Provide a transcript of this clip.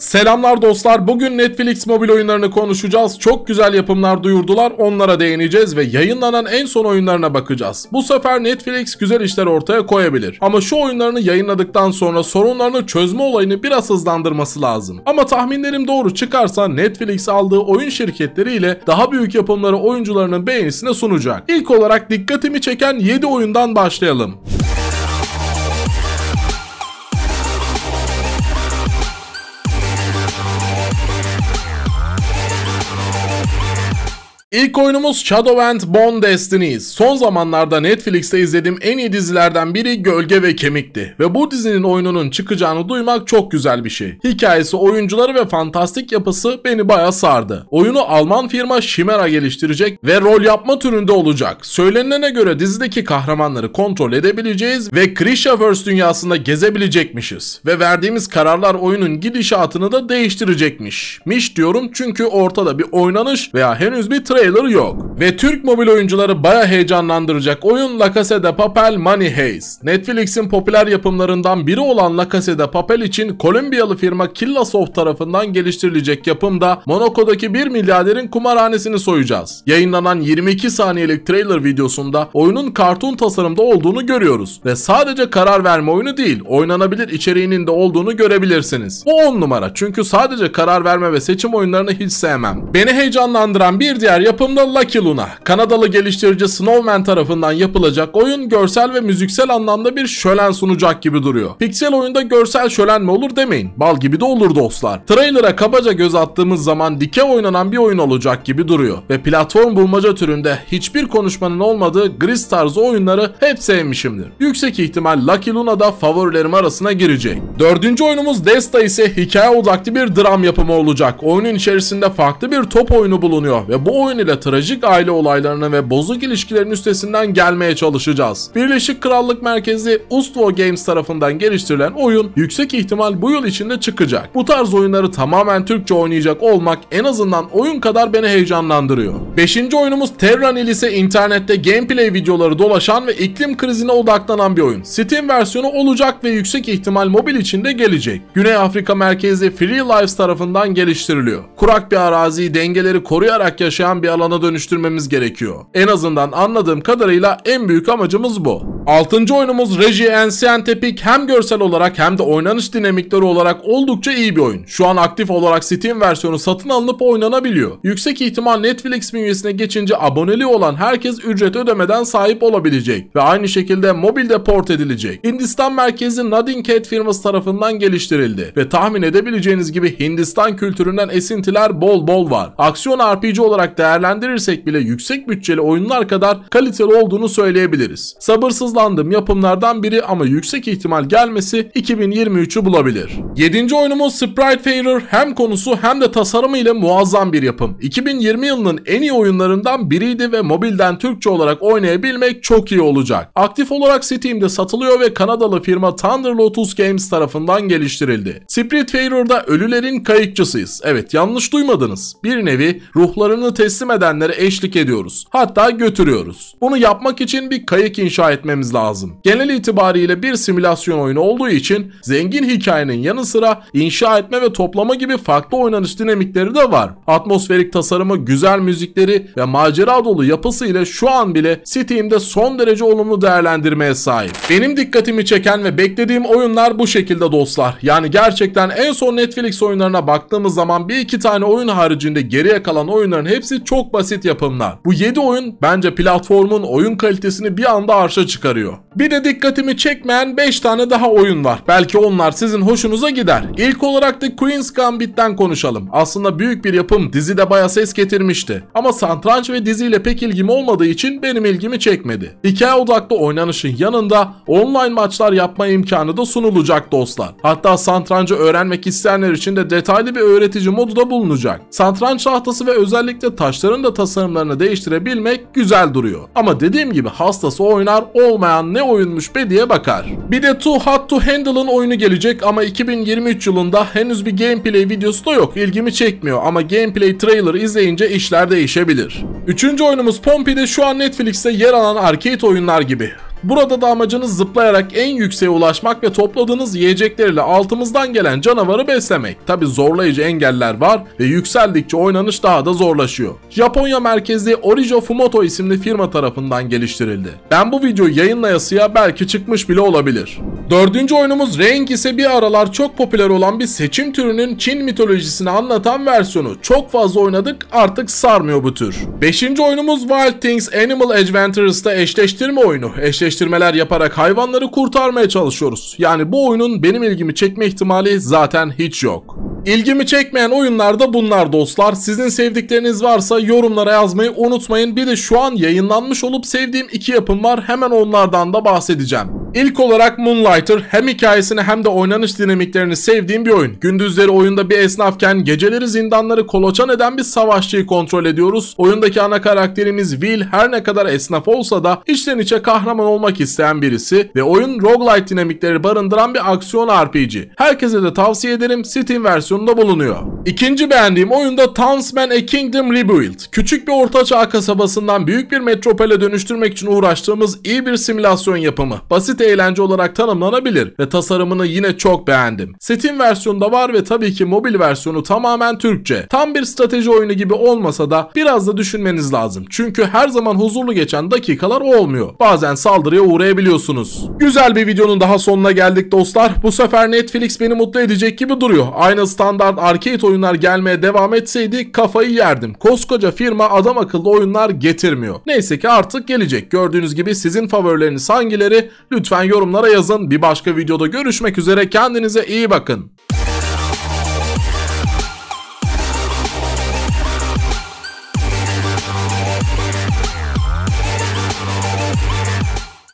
Selamlar dostlar. Bugün Netflix mobil oyunlarını konuşacağız. Çok güzel yapımlar duyurdular. Onlara değineceğiz ve yayınlanan en son oyunlarına bakacağız. Bu sefer Netflix güzel işler ortaya koyabilir. Ama şu oyunlarını yayınladıktan sonra sorunlarını çözme olayını biraz hızlandırması lazım. Ama tahminlerim doğru çıkarsa Netflix aldığı oyun şirketleriyle daha büyük yapımları oyuncularının beğenisine sunacak. İlk olarak dikkatimi çeken 7 oyundan başlayalım. İlk oyunumuz Shadow and Bone Destinies. Son zamanlarda Netflix'te izlediğim en iyi dizilerden biri Gölge ve Kemik'ti. Ve bu dizinin oyununun çıkacağını duymak çok güzel bir şey. Hikayesi, oyuncuları ve fantastik yapısı beni baya sardı. Oyunu Alman firma Chimera geliştirecek ve rol yapma türünde olacak. Söylenene göre dizideki kahramanları kontrol edebileceğiz ve Krishaverse dünyasında gezebilecekmişiz. Ve verdiğimiz kararlar oyunun gidişatını da değiştirecekmiş. Miş diyorum çünkü ortada bir oynanış veya henüz bir trailer trailer yok. Ve Türk mobil oyuncuları baya heyecanlandıracak oyun La Casa de Papel Money Heist. Netflix'in popüler yapımlarından biri olan La Casa de Papel için Kolombiyalı firma Killasoft tarafından geliştirilecek yapımda Monaco'daki bir milyarderin kumarhanesini soyacağız. Yayınlanan 22 saniyelik trailer videosunda oyunun kartun tasarımda olduğunu görüyoruz. Ve sadece karar verme oyunu değil, oynanabilir içeriğinin de olduğunu görebilirsiniz. Bu 10 numara çünkü sadece karar verme ve seçim oyunlarını hiç sevmem. Beni heyecanlandıran bir diğer yapımda Lucky Luna. Kanadalı geliştirici Snowman tarafından yapılacak oyun görsel ve müziksel anlamda bir şölen sunacak gibi duruyor. Pixel oyunda görsel şölen mi olur demeyin. Bal gibi de olur dostlar. Trailer'a kabaca göz attığımız zaman dike oynanan bir oyun olacak gibi duruyor. Ve platform bulmaca türünde hiçbir konuşmanın olmadığı Gris tarzı oyunları hep sevmişimdir. Yüksek ihtimal Lucky Luna da favorilerim arasına girecek. Dördüncü oyunumuz Desta ise hikaye odaklı bir dram yapımı olacak. Oyunun içerisinde farklı bir top oyunu bulunuyor ve bu oyun ile trajik aile olaylarını ve bozuk ilişkilerin üstesinden gelmeye çalışacağız. Birleşik Krallık merkezi Ustwo Games tarafından geliştirilen oyun yüksek ihtimal bu yıl içinde çıkacak. Bu tarz oyunları tamamen Türkçe oynayacak olmak en azından oyun kadar beni heyecanlandırıyor. Beşinci oyunumuz Terranil ise internette gameplay videoları dolaşan ve iklim krizine odaklanan bir oyun. Steam versiyonu olacak ve yüksek ihtimal mobil içinde gelecek. Güney Afrika merkezi Free Lives tarafından geliştiriliyor. Kurak bir araziyi dengeleri koruyarak yaşayan bir alana dönüştürmemiz gerekiyor. En azından anladığım kadarıyla en büyük amacımız bu. Altıncı oyunumuz Regie Ancient Epic hem görsel olarak hem de oynanış dinamikleri olarak oldukça iyi bir oyun. Şu an aktif olarak Steam versiyonu satın alınıp oynanabiliyor. Yüksek ihtimal Netflix bünyesine geçince aboneli olan herkes ücret ödemeden sahip olabilecek ve aynı şekilde mobilde port edilecek. Hindistan merkezi Nothing Cat firması tarafından geliştirildi ve tahmin edebileceğiniz gibi Hindistan kültüründen esintiler bol bol var. Aksiyon RPG olarak değerlendirirsek bile yüksek bütçeli oyunlar kadar kaliteli olduğunu söyleyebiliriz. Sabırsızlandığım yapımlardan biri ama yüksek ihtimal gelmesi 2023'ü bulabilir. 7. oyunumuz Sprite Fairer hem konusu hem de tasarımı ile muazzam bir yapım. 2020 yılının en iyi oyunlarından biriydi ve mobilden Türkçe olarak oynayabilmek çok iyi olacak. Aktif olarak Steam'de satılıyor ve Kanadalı firma Thunder Lotus Games tarafından geliştirildi. Sprite Fairer'da ölülerin kayıkçısıyız. Evet yanlış duymadınız. Bir nevi ruhlarını teslim edenlere eşlik ediyoruz. Hatta götürüyoruz. Bunu yapmak için bir kayık inşa etmemiz lazım. Genel itibariyle bir simülasyon oyunu olduğu için zengin hikayenin yanı sıra inşa etme ve toplama gibi farklı oynanış dinamikleri de var. Atmosferik tasarımı, güzel müzikleri ve macera dolu yapısı ile şu an bile Steam'de son derece olumlu değerlendirmeye sahip. Benim dikkatimi çeken ve beklediğim oyunlar bu şekilde dostlar. Yani gerçekten en son Netflix oyunlarına baktığımız zaman bir iki tane oyun haricinde geriye kalan oyunların hepsi çok basit yapımlar. Bu 7 oyun bence platformun oyun kalitesini bir anda arşa çıkarıyor. Bir de dikkatimi çekmeyen 5 tane daha oyun var. Belki onlar sizin hoşunuza gider. İlk olarak da Queen's Gambit'ten konuşalım. Aslında büyük bir yapım dizide baya ses getirmişti. Ama satranç ve diziyle pek ilgim olmadığı için benim ilgimi çekmedi. Hikaye odaklı oynanışın yanında online maçlar yapma imkanı da sunulacak dostlar. Hatta satrancı öğrenmek isteyenler için de detaylı bir öğretici modu da bulunacak. Satranç tahtası ve özellikle taşların da tasarımlarını değiştirebilmek güzel duruyor. Ama dediğim gibi hastası oynar olmayan ne oyunmuş be diye bakar. Bir de Too Hot to Handle'ın oyunu gelecek ama 2023 yılında henüz bir gameplay videosu da yok. İlgimi çekmiyor ama gameplay trailer izleyince işler değişebilir. Üçüncü oyunumuz Pompey'de şu an Netflix'te yer alan arcade oyunlar gibi. Burada da amacınız zıplayarak en yükseğe ulaşmak ve topladığınız yiyeceklerle altımızdan gelen canavarı beslemek. Tabi zorlayıcı engeller var ve yükseldikçe oynanış daha da zorlaşıyor. Japonya merkezli Orijo Fumoto isimli firma tarafından geliştirildi. Ben bu videoyu yayınlayasıya belki çıkmış bile olabilir. Dördüncü oyunumuz Renk ise bir aralar çok popüler olan bir seçim türünün Çin mitolojisini anlatan versiyonu. Çok fazla oynadık artık sarmıyor bu tür. Beşinci oyunumuz Wild Things Animal Adventures'ta eşleştirme oyunu. Eşleştirmeler yaparak hayvanları kurtarmaya çalışıyoruz. Yani bu oyunun benim ilgimi çekme ihtimali zaten hiç yok. İlgimi çekmeyen oyunlar da bunlar dostlar. Sizin sevdikleriniz varsa yorumlara yazmayı unutmayın. Bir de şu an yayınlanmış olup sevdiğim iki yapım var. Hemen onlardan da bahsedeceğim. İlk olarak Moonlighter hem hikayesini hem de oynanış dinamiklerini sevdiğim bir oyun. Gündüzleri oyunda bir esnafken geceleri zindanları koloçan eden bir savaşçıyı kontrol ediyoruz. Oyundaki ana karakterimiz Will her ne kadar esnaf olsa da içten içe kahraman olmak isteyen birisi ve oyun roguelite dinamikleri barındıran bir aksiyon RPG. Herkese de tavsiye ederim Steam versiyonunda bulunuyor. İkinci beğendiğim oyunda Townsman A Kingdom Rebuild. Küçük bir ortaçağ kasabasından büyük bir metropole dönüştürmek için uğraştığımız iyi bir simülasyon yapımı. Basit eğlence olarak tanımlanabilir ve tasarımını yine çok beğendim. Steam versiyonunda var ve tabii ki mobil versiyonu tamamen Türkçe. Tam bir strateji oyunu gibi olmasa da biraz da düşünmeniz lazım. Çünkü her zaman huzurlu geçen dakikalar olmuyor. Bazen saldırıya uğrayabiliyorsunuz. Güzel bir videonun daha sonuna geldik dostlar. Bu sefer Netflix beni mutlu edecek gibi duruyor. Aynı standart arcade oyunlar gelmeye devam etseydi kafayı yerdim. Koskoca firma adam akıllı oyunlar getirmiyor. Neyse ki artık gelecek. Gördüğünüz gibi sizin favorileriniz hangileri? Lütfen yorumlara yazın. Bir başka videoda görüşmek üzere. Kendinize iyi bakın.